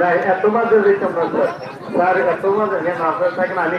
না, এত মাঝে যেতাম না, স্যার। স্যার, এত মাঝে কেন? আপনারা থাকেন, আমি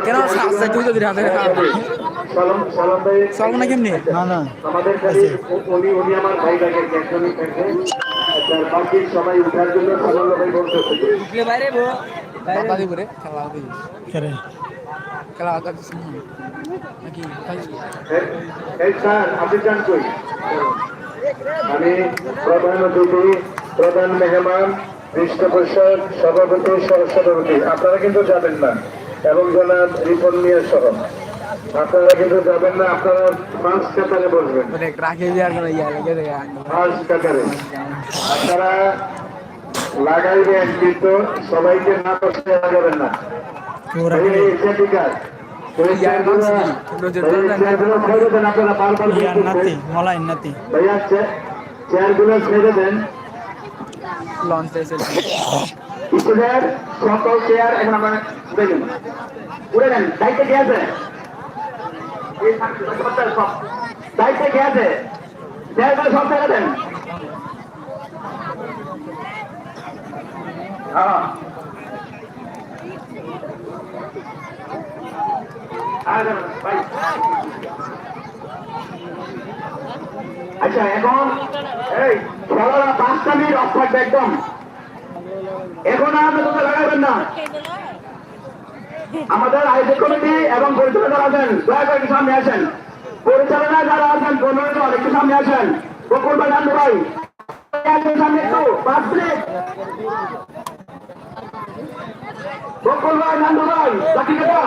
কেন সাজটা তুই যদি হাতে না কেমনি না। না আমাদের কাছে আমার সবাই উঠার জন্য সালাম ভাই বলতেছে বাবা দিব রে খেলা দিই কেরে খেলা দিস নাকি এই- স্যার আপনি যান কই আমি প্রধান অতিথি প্রধান মেহমান পৃষ্ঠপোষক সভাপতি সহসভাপতি আপনারা কিন্তু যাবেন না। এবং জনাব রিপন মিয়া সহ। আপনারা কিন্তু যাবেন না আপনারা পাঁচ কাতারে বসবেন। মানে পাঁচ কাতারে। আপনারা লাগাইবেন কিন্তু সবাইকে না করতে যাবেন না। আপনারা বারবার ইয়ার নাতি বলতেছেন। মলাই নাতি। ভাইয়া চে- চেয়ারগুলো ছেড়ে দেন। লঞ্চ এসে স্টুডেন্ট, সকল চেয়ার এখন আমরা উঠে দিন উড়ে দেন দায়িত্বে কে আছে। দায়িত্বে কে আছে? চেয়ারগুলো সব ছেড়ে দেন। হ্যাঁ। আর, ভাই। আচ্ছা এখন এই খেলাটা পাঁচটা মিনিট অফ থাকবে একদম। এখন আর আপনি লাগাবেন না। আমাদের আয়োজক কমিটি এবং পরিচালনা আছেন, দয়া করে সামনে আসেন। পরিচালনা যারা আছেন পনেরো একটু সামনে আসেন। বকুল ভাই জানতে ভাই সামনে একটু, পাঁচ মিনিট। বকুল ভাই জানতে ভাই, বাকি কথা?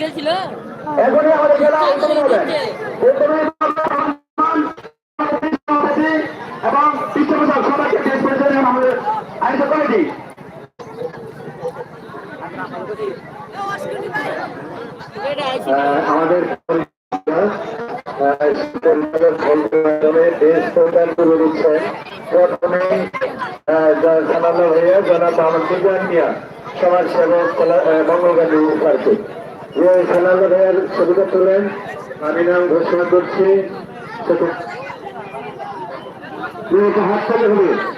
খেলছিল এখনই আমাদের দেশ ভাইয়া জনাব মোহাম্মদ সমাজ সেবক মঙ্গলগান্ধী পার্কে যে সালাল ভাইয়ার ছবিটা তোলেন, আমি নাম ঘোষণা করছি হাসপাতালে হবে।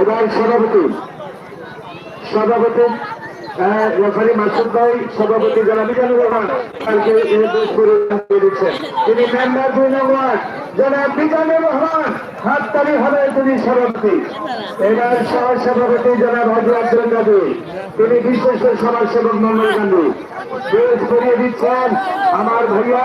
এবার সভাপতি। সভাপতি রেফারি মাসুদ ভাই, সভাপতি মিজানুর রহমান তিনি মিজানুর রহমান হবে তিনি সভাপতি। এবার সহ সভাপতি জনাব হাজি আব্দুল তিনি বিশেষ সমাজ সেবক মঙ্গল গান্ধী। দিচ্ছেন আমার ভাইয়া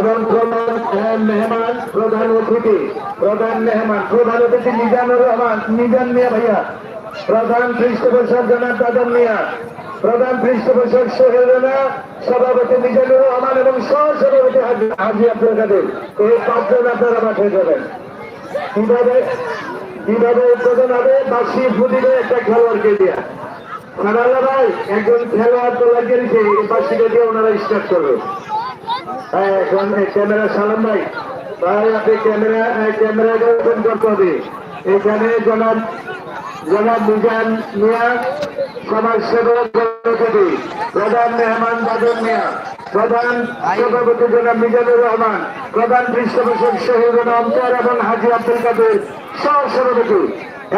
আহ, মেহমান প্রধান অতিথি প্রধান মেহমান প্রধান অতিথি মিজানুর রহমান মিজান মিয়া ভাইয়া প্রধান পৃষ্ঠপোষক জনাব দাদন মিয়া প্রধান পৃষ্ঠপোষক সোহেল সভাপতি মিজানুর রহমান এবং সহ সভাপতি হাজি- আব্দুল কাদের। এই পাঁচজন আপনারা মাঠে যাবেন কীভাবে কীভাবে উদ্বোধন হবে? বাসি ফুটিবে একটা খেলোয়াড়কে দিয়া। খানাল্লা ভাই একজন খেলোয়াড় তো লাগিয়ে দিচ্ছে এই বাসিটা দিয়ে ওনারা স্টার্ট করবে। ক্যামেরা, সালাম ভাই। ভাই, আপনি ক্যামেরা ক্যামেরাটা ওপেন করতে হবে। এখানে জনাব জনাব মিজান মিয়া সমাজ সেবক গণপতি প্রধান মেহমান বাদন মিয়া, প্রধান সভাপতি জনাব মিজানুর রহমান, প্রধান পৃষ্ঠপোষক শহীদুল অন্তর এবং হাজি আব্দুল কাদের সহ সভাপতি।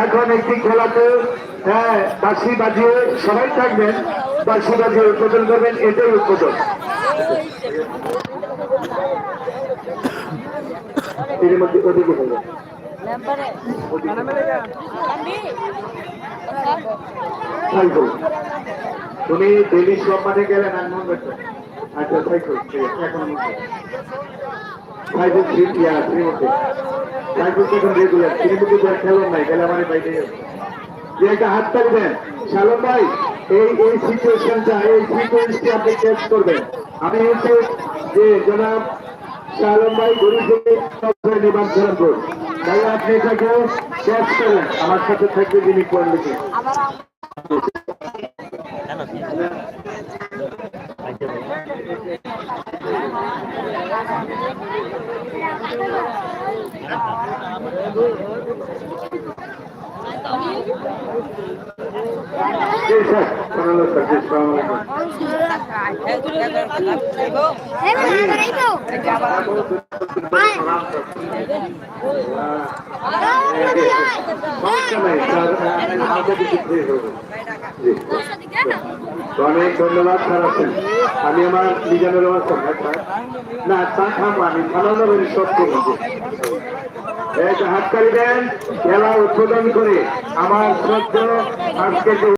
এখন একটি খেলাতে হ্যাঁ বাসি বাজিয়ে সবাই থাকবেন বাসি বাজিয়ে উদ্বোধন করবেন, এটাই উদ্বোধন। এর মধ্যে ওদিকে সাইকেল তুমি ডেলি সব মাঠে গেলে না মন আচ্ছা সাইকেল এখন সাইকেল থ্রি ইয়া থ্রি মধ্যে সাইকেল তো এখন রেগুলার থ্রি মধ্যে তো নাই গেলে আমার বাইরে যে একটা হাত থাকবেন শালম ভাই এই এই সিচুয়েশনটা এই সিকোয়েন্সটি আপনি ক্যাচ করবেন আমি হচ্ছে যে জনাব শালম ভাই গরু থেকে সবসময় নিবান ধরনপুর তাই আপনি এটাকে ক্যাচ করেন আমার সাথে থাকবে যিনি পয়েন্ট লিখে জি অনেক ধন্যবাদ স্যার আছেন আমি আমার স্যার না চা খাব আমি সাধারণ সব করব হাততালি দেন খেলা উদ্বোধন করে আমার শ্রদ্ধ আজকে